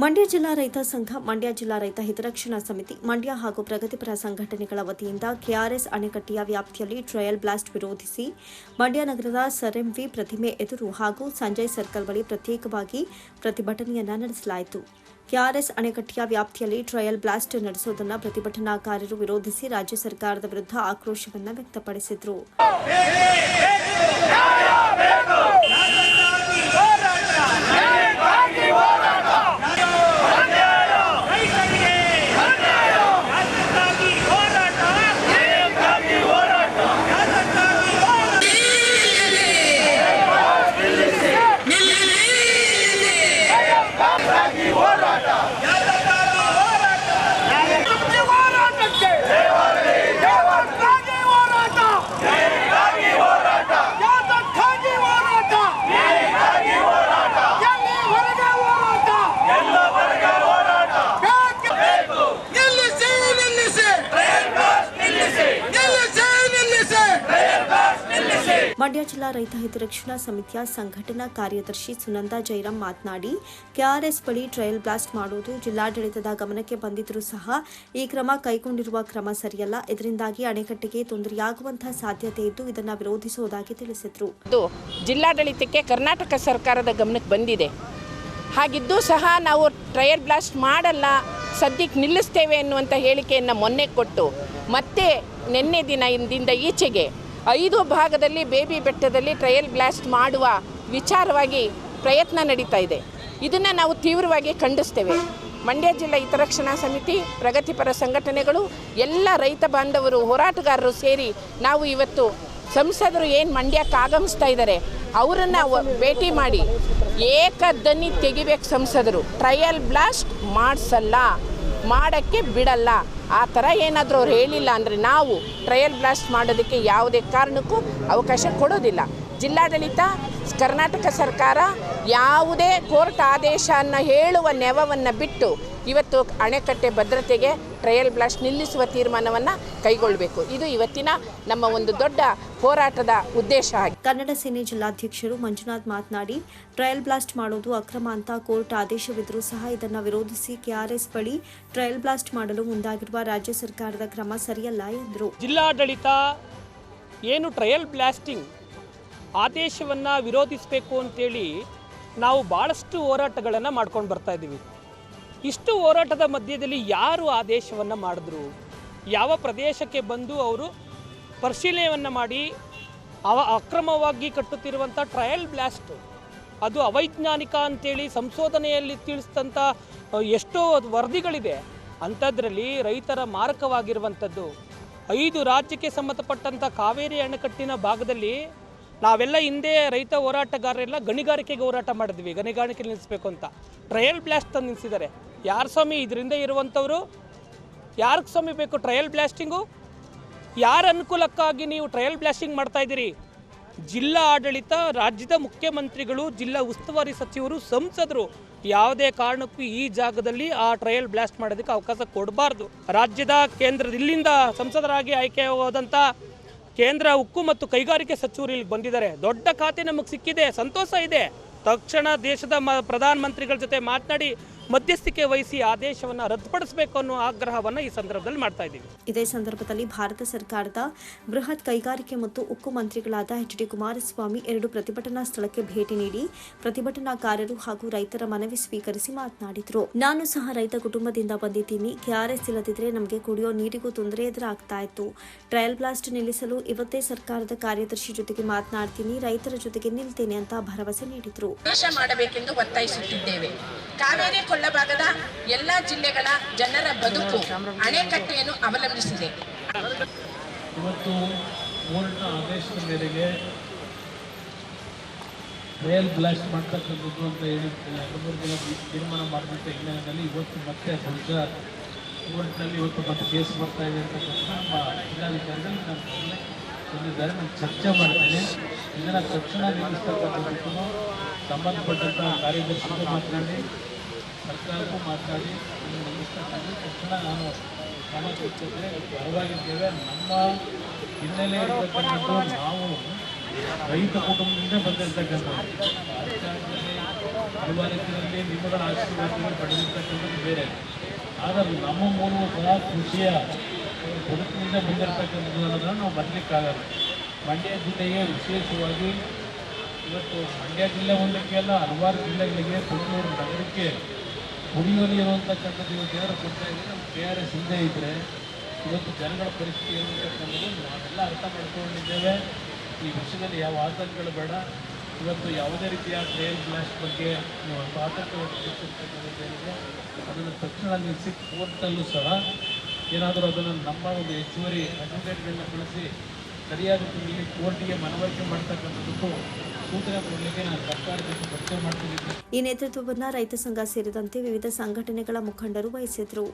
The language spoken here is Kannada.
ಮಂಡ್ಯ ಜಿಲ್ಲಾ ರೈತ ಸಂಘ, ಮಂಡ್ಯ ಜಿಲ್ಲಾ ರೈತ ಹಿತರಕ್ಷಣಾ ಸಮಿತಿ, ಮಂಡ್ಯ ಹಾಗೂ ಪ್ರಗತಿಪರ ಸಂಘಟನೆಗಳ ವತಿಯಿಂದ ಕೆಆರ್ಎಸ್ ಅಣೆಕಟ್ಟೆಯ ವ್ಯಾಪ್ತಿಯಲ್ಲಿ ಟ್ರಯಲ್ ಬ್ಲಾಸ್ಟ್ ವಿರೋಧಿಸಿ ಮಂಡ್ಯ ನಗರದ ಸರ್ಎಂವಿ ಪ್ರತಿಮೆ ಎದುರು ಹಾಗೂ ಸಂಜಯ್ ಸರ್ಕಲ್ ಬಳಿ ಪ್ರತ್ಯೇಕವಾಗಿ ಪ್ರತಿಭಟನೆಯನ್ನು ನಡೆಸಲಾಯಿತು. ಕೆಆರ್ಎಸ್ ಅಣೆಕಟ್ಟೆಯ ವ್ಯಾಪ್ತಿಯಲ್ಲಿ ಟ್ರಯಲ್ ಬ್ಲಾಸ್ಟ್ ನಡೆಸುವುದನ್ನು ಪ್ರತಿಭಟನಾಕಾರರು ವಿರೋಧಿಸಿ ರಾಜ್ಯ ಸರ್ಕಾರದ ವಿರುದ್ಧ ಆಕ್ರೋಶವನ್ನು ವ್ಯಕ್ತಪಡಿಸಿದರು. ಮಂಡ್ಯ ಜಿಲ್ಲಾ ರೈತ ಹಿತರಕ್ಷಣಾ ಸಮಿತಿಯ ಸಂಘಟನಾ ಕಾರ್ಯದರ್ಶಿ ಸುನಂದ ಜೈರಾಮ್ ಮಾತನಾಡಿ, ಕೆಆರ್ಎಸ್ ಬಳಿ ಟ್ರಯಲ್ ಬ್ಲಾಸ್ಟ್ ಮಾಡುವುದು ಜಿಲ್ಲಾಡಳಿತದ ಗಮನಕ್ಕೆ ಬಂದಿದ್ದರೂ ಸಹ ಈ ಕ್ರಮ ಕೈಗೊಂಡಿರುವ ಕ್ರಮ ಸರಿಯಲ್ಲ. ಇದರಿಂದಾಗಿ ಅಣೆಕಟ್ಟೆಗೆ ತೊಂದರೆಯಾಗುವಂತಹ ಸಾಧ್ಯತೆ ಇದ್ದು ಇದನ್ನು ವಿರೋಧಿಸುವುದಾಗಿ ತಿಳಿಸಿದರು. ಜಿಲ್ಲಾಡಳಿತಕ್ಕೆ ಕರ್ನಾಟಕ ಸರ್ಕಾರದ ಗಮನಕ್ಕೆ ಬಂದಿದೆ. ಹಾಗಿದ್ದು ಸಹ ನಾವು ಟ್ರಯಲ್ ಬ್ಲಾಸ್ಟ್ ಮಾಡಲ್ಲ, ಸದ್ಯಕ್ಕೆ ನಿಲ್ಲಿಸ್ತೇವೆ ಎನ್ನುವಂಥ ಹೇಳಿಕೆಯನ್ನು ಮೊನ್ನೆ ಕೊಟ್ಟು ಮತ್ತೆ ನಿನ್ನೆ ದಿನ ಇಂದಿಂದ ಈಚೆಗೆ ಐದು ಭಾಗದಲ್ಲಿ ಬೇಬಿ ಬೆಟ್ಟದಲ್ಲಿ ಟ್ರಯಲ್ ಬ್ಲಾಸ್ಟ್ ಮಾಡುವ ವಿಚಾರವಾಗಿ ಪ್ರಯತ್ನ ನಡೀತಾ ಇದೆ. ಇದನ್ನು ನಾವು ತೀವ್ರವಾಗಿ ಖಂಡಿಸ್ತೇವೆ. ಮಂಡ್ಯ ಜಿಲ್ಲಾ ಹಿತರಕ್ಷಣಾ ಸಮಿತಿ, ಪ್ರಗತಿಪರ ಸಂಘಟನೆಗಳು, ಎಲ್ಲ ರೈತ ಬಾಂಧವರು, ಹೋರಾಟಗಾರರು ಸೇರಿ ನಾವು ಇವತ್ತು ಸಂಸದರು ಏನು ಮಂಡ್ಯಕ್ಕೆ ಆಗಮಿಸ್ತಾ ಇದ್ದಾರೆ ಅವರನ್ನು ಭೇಟಿ ಮಾಡಿ ಏಕದನಿ ತೆಗಿಬೇಕು ಸಂಸದರು. ಟ್ರಯಲ್ ಬ್ಲಾಸ್ಟ್ ಮಾಡಿಸಲ್ಲ. ಮಾಡೋಕ್ಕೆ ಬಿಡಲ್ಲ. ಆ ಥರ ಏನಾದರೂ ಅವ್ರು ಹೇಳಿಲ್ಲ ಅಂದರೆ ನಾವು ಟ್ರಯಲ್ ಬ್ಲಾಸ್ಟ್ ಮಾಡೋದಕ್ಕೆ ಯಾವುದೇ ಕಾರಣಕ್ಕೂ ಅವಕಾಶ ಕೊಡೋದಿಲ್ಲ. ಜಿಲ್ಲಾಡಳಿತ, ಕರ್ನಾಟಕ ಸರ್ಕಾರ ಯಾವುದೇ ಕೋರ್ಟ್ ಆದೇಶವನ್ನು ಹೇಳುವ ನೆವವನ್ನು ಬಿಟ್ಟು ಇವತ್ತು ಅಣೆಕಟ್ಟೆ ಭದ್ರತೆಗೆ ಟ್ರಯಲ್ ಬ್ಲಾಸ್ಟ್ ನಿಲ್ಲಿಸುವ ತೀರ್ಮಾನವನ್ನು ಕೈಗೊಳ್ಳಬೇಕು. ಇದು ಇವತ್ತಿನ ನಮ್ಮ ಒಂದು ದೊಡ್ಡ ಹೋರಾಟದ ಉದ್ದೇಶ ಆಗಿದೆ ಕನ್ನಡ ಸೇನೆ ಜಿಲ್ಲಾಧ್ಯಕ್ಷರು ಮಂಜುನಾಥ್ ಮಾತನಾಡಿ ಟ್ರಯಲ್ ಬ್ಲಾಸ್ಟ್ ಮಾಡೋದು ಅಕ್ರಮ ಅಂತ ಕೋರ್ಟ್ ಆದೇಶವಿದ್ದರೂ ಸಹ ಇದನ್ನು ವಿರೋಧಿಸಿ ಕೆಆರ್ಎಸ್ ಬಳಿ ಟ್ರಯಲ್ ಬ್ಲಾಸ್ಟ್ ಮಾಡಲು ಮುಂದಾಗಿರುವ ರಾಜ್ಯ ಸರ್ಕಾರದ ಕ್ರಮ ಸರಿಯಲ್ಲ ಎಂದರು. ಜಿಲ್ಲಾಡಳಿತ ಏನು ಟ್ರಯಲ್ ಬ್ಲಾಸ್ಟಿಂಗ್ ಆದೇಶವನ್ನು ವಿರೋಧಿಸಬೇಕು ಅಂತೇಳಿ ನಾವು ಭಾಳಷ್ಟು ಹೋರಾಟಗಳನ್ನು ಮಾಡ್ಕೊಂಡು ಬರ್ತಾ ಇದ್ದೀವಿ. ಇಷ್ಟು ಹೋರಾಟದ ಮಧ್ಯದಲ್ಲಿ ಯಾರು ಆದೇಶವನ್ನು ಮಾಡಿದ್ರು? ಯಾವ ಪ್ರದೇಶಕ್ಕೆ ಬಂದು ಅವರು ಪರಿಶೀಲನೆಯನ್ನು ಮಾಡಿ ಅವ ಅಕ್ರಮವಾಗಿ ಕಟ್ಟುತ್ತಿರುವಂಥ ಟ್ರಯಲ್ ಬ್ಲಾಸ್ಟ್ ಅದು ಅವೈಜ್ಞಾನಿಕ ಅಂತೇಳಿ ಸಂಶೋಧನೆಯಲ್ಲಿ ತಿಳಿಸಿದಂಥ ಎಷ್ಟೋ ವರದಿಗಳಿದೆ. ಅಂಥದ್ರಲ್ಲಿ ರೈತರ ಮಾರಕವಾಗಿರುವಂಥದ್ದು. ಐದು ರಾಜ್ಯಕ್ಕೆ ಸಂಬಂಧಪಟ್ಟಂಥ ಕಾವೇರಿ ಅಣೆಕಟ್ಟಿನ ಭಾಗದಲ್ಲಿ ನಾವೆಲ್ಲ ಹಿಂದೆ ರೈತ ಹೋರಾಟಗಾರರೆಲ್ಲ ಗಣಿಗಾರಿಕೆಗೆ ಹೋರಾಟ ಮಾಡಿದ್ವಿ. ಗಣಿಗಾರಿಕೆ ನಿಲ್ಲಿಸಬೇಕು ಅಂತ. ಟ್ರಯಲ್ ಬ್ಲಾಸ್ಟ್ ತಂದು ನಿಲ್ಲಿಸಿದ್ದಾರೆ ಯಾರು ಸ್ವಾಮಿ ಇದರಿಂದ ಇರುವಂಥವರು? ಯಾರಿಗೆ ಸ್ವಾಮಿ ಬೇಕು ಟ್ರಯಲ್ ಬ್ಲಾಸ್ಟಿಂಗು ಯಾರ ಅನುಕೂಲಕ್ಕಾಗಿ ನೀವು ಟ್ರಯಲ್ ಬ್ಲಾಸ್ಟಿಂಗ್ ಮಾಡ್ತಾ ಇದ್ದೀರಿ? ಜಿಲ್ಲಾ ಆಡಳಿತ, ರಾಜ್ಯದ ಮುಖ್ಯಮಂತ್ರಿಗಳು, ಜಿಲ್ಲಾ ಉಸ್ತುವಾರಿ ಸಚಿವರು, ಸಂಸದರು ಯಾವುದೇ ಕಾರಣಕ್ಕೂ ಈ ಜಾಗದಲ್ಲಿ ಆ ಟ್ರಯಲ್ ಬ್ಲಾಸ್ಟ್ ಮಾಡೋದಕ್ಕೆ ಅವಕಾಶ ಕೊಡಬಾರ್ದು. ರಾಜ್ಯದ ಕೇಂದ್ರ ಇಲ್ಲಿಂದ ಸಂಸದರಾಗಿ ಆಯ್ಕೆ ಹೋದಂಥ ಕೇಂದ್ರ ಉಕ್ಕು ಮತ್ತು ಕೈಗಾರಿಕೆ ಸಚಿವರು ಇಲ್ಲಿ ಬಂದಿದ್ದಾರೆ. ದೊಡ್ಡ ಖಾತೆ ನಮಗೆ ಸಿಕ್ಕಿದೆ, ಸಂತೋಷ ಇದೆ. ತಕ್ಷಣ ದೇಶದ ಮ, ಪ್ರಧಾನಮಂತ್ರಿಗಳ ಜೊತೆ ಮಾತನಾಡಿ ಮಧ್ಯಸ್ಥಿಕೆ ವಹಿಸಿ ಆದೇಶವನ್ನು ರದ್ದುಪಡಿಸಬೇಕು ಅನ್ನೋ ಆಗ್ರಹವನ್ನು ಈ ಸಂದರ್ಭದಲ್ಲಿ ಮಾಡ್ತಾ ಇದ್ದೀವಿ. ಇದೇ ಸಂದರ್ಭದಲ್ಲಿ ಭಾರತ ಸರ್ಕಾರದ ಬೃಹತ್ ಕೈಗಾರಿಕೆ ಮತ್ತು ಉಕ್ಕು ಮಂತ್ರಿಗಳಾದ ಎಚ್ ಡಿ ಕುಮಾರಸ್ವಾಮಿ ಎರಡು ಪ್ರತಿಭಟನಾ ಸ್ಥಳಕ್ಕೆ ಭೇಟಿ ನೀಡಿ ಪ್ರತಿಭಟನಾಕಾರರು ಹಾಗೂ ರೈತರ ಮನವಿ ಸ್ವೀಕರಿಸಿ ಮಾತನಾಡಿದರು. ನಾನು ಸಹ ರೈತ ಕುಟುಂಬದಿಂದ ಬಂದಿದ್ದೀನಿ. ಕೆಆರ್ಎಸ್ ಇಲ್ಲದಿದ್ರೆ ನಮಗೆ ಕುಡಿಯೋ ನೀರಿಗೂ ತೊಂದರೆ ಎದುರಾಗ್ತಾ ಇತ್ತು. ಟ್ರಯಲ್ ಬ್ಲಾಸ್ಟ್ ನಿಲ್ಲಿಸಲು ಇವತ್ತೇ ಸರ್ಕಾರದ ಕಾರ್ಯದರ್ಶಿ ಜೊತೆಗೆ ಮಾತನಾಡ್ತೀನಿ ರೈತರ ಜೊತೆಗೆ ನಿಲ್ತೇನೆ ಅಂತ ಭರವಸೆ ನೀಡಿದರು. ಮಾಡಬೇಕೆಂದು ಒತ್ತಾಯಿಸುತ್ತಿದ್ದೇವೆ. ಕಾವೇರಿ ಕೊಳ್ಳಭಾಗದ ಎಲ್ಲ ಜಿಲ್ಲೆಗಳ ಜನರ ಬದುಕು ಅಣೆಕಟ್ಟೆಯನ್ನು ಅವಲಂಬಿಸಿದೆ. ಇವತ್ತು ಕೋರ್ಟ್ನ ಆದೇಶದ ಮೇರೆಗೆ ರೇಲ್ ಬ್ಲಾಸ್ಟ್ ಮಾಡ್ತಕ್ಕಂಥದ್ದು ಅಂತ ಹೇಳಿ ಎರಡು ಮೂರು ದಿನ ತೀರ್ಮಾನ ಮಾಡಿದಂಥ ಹಿನ್ನೆಲೆಯಲ್ಲಿ ಇವತ್ತು ಮತ್ತೆ ದೊಡ್ಡ ಕೋರ್ಟ್ನಲ್ಲಿ ಇವತ್ತು ಮತ್ತೆ ಕೇಸ್ ಬರ್ತಾ ಇದೆ ಅಂತಕ್ಕಂಥ ನಮ್ಮ ಜಿಲ್ಲಾಧಿಕಾರಿಗಳು ನಮ್ಮ ಬಂದಿದ್ದಾರೆ. ನಾನು ಚರ್ಚೆ ಮಾಡ್ತೇನೆ. ಇದನ್ನು ತಕ್ಷಣ ನಿಲ್ಲಿಸ್ತಕ್ಕಂಥದ್ದಕ್ಕೂ ಸಂಬಂಧಪಟ್ಟಂಥ ಕಾರ್ಯದರ್ಶಿಗಳು ಮಾತನಾಡಿ ಸರ್ಕಾರಕ್ಕೂ ನಿಲ್ಲಿಸ್ತಕ್ಕಂಥ ತಕ್ಷಣ ನಾನು ಕ್ರಮ ಕೈಗೊಳ್ತೇವೆ ಪರವಾಗಿದ್ದೇವೆ. ನಮ್ಮ ಹಿನ್ನೆಲೆ ಇರತಕ್ಕಂಥದ್ದು ನಾವು ರೈತ ಕುಟುಂಬದಿಂದ ಬಂದಿರತಕ್ಕಂಥದ್ದು. ರಾಜಕಾರಣದಲ್ಲಿ ಹಲವಾರು ರೀತಿಯಲ್ಲಿ ನಿಮ್ಮಗಳ ಆಶೀರ್ವಾದವನ್ನು ಪಡೆದಿರ್ತಕ್ಕಂಥದ್ದು ಬೇರೆ. ಆದರೆ ನಮ್ಮ ಮೂಲವು ಸಹ ಕೃಷಿಯ ಬದುಕಿನಿಂದ ಬಂದಿರತಕ್ಕಂಥದ್ದು ಅನ್ನೋದನ್ನು ನಾವು ಬರಲಿಕ್ಕಾಗಲ್ಲ ಮಂಡ್ಯ ಜಿಲ್ಲೆಗೆ ವಿಶೇಷವಾಗಿ ಇವತ್ತು ಮಂಡ್ಯ ಜಿಲ್ಲೆ ಒಂದಕ್ಕೆ ಅಲ್ಲ, ಹಲವಾರು ಜಿಲ್ಲೆಗಳಿಗೆ ಬೆಂಗಳೂರು ನಗರಕ್ಕೆ ಕುಡಿಯುವ ನೀರು ಅಂತಕ್ಕಂಥದ್ದು ಇವತ್ತು ಯಾರು ಕೊಡ್ತಾ ಇದ್ರೆ ನಮ್ಮ ಕೆ ಆರ್ ಎಸ್ ಹಿಂದೆ ಇದ್ದರೆ ಇವತ್ತು ಜನಗಳ ಪರಿಸ್ಥಿತಿ ಏನು ನಾವೆಲ್ಲ ಅರ್ಥ ಮಾಡ್ಕೊಂಡಿದ್ದೇವೆ. ಈ ವಿಷಯದಲ್ಲಿ ಯಾವ ಆತಂಕಗಳು ಬೇಡ. ಇವತ್ತು ಯಾವುದೇ ರೀತಿಯ ಟ್ರಯಲ್ ಬ್ಲಾಸ್ಟ್ ಬಗ್ಗೆ ಆತಂಕ ವ್ಯಕ್ತಪಡಿಸಿರ್ತಕ್ಕಂಥದ್ದು ಏನಿದೆ ಅದನ್ನು ತಕ್ಷಣ ನಿಲ್ಲಿಸಿ ಕೋರ್ಟಲ್ಲೂ ಸಹ ಏನಾದರೂ ಅದನ್ನು ನಮ್ಮ ಒಂದು ಹೆಚ್ಚುವರಿ ಅಡ್ವೊಕೇಟ್ಗಳನ್ನ ಕಳಿಸಿ ಸರಿಯಾದ ರೀತಿಯಲ್ಲಿ ಕೋರ್ಟಿಗೆ ಮನವರಿಕೆ ಮಾಡ್ತಕ್ಕಂಥದ್ದಕ್ಕೂ ಈ ನೇತೃತ್ವವನ್ನು ರೈತ ಸಂಘ ಸೇರಿದಂತೆ ವಿವಿಧ ಸಂಘಟನೆಗಳ ಮುಖಂಡರು ವಹಿಸಿದ್ರು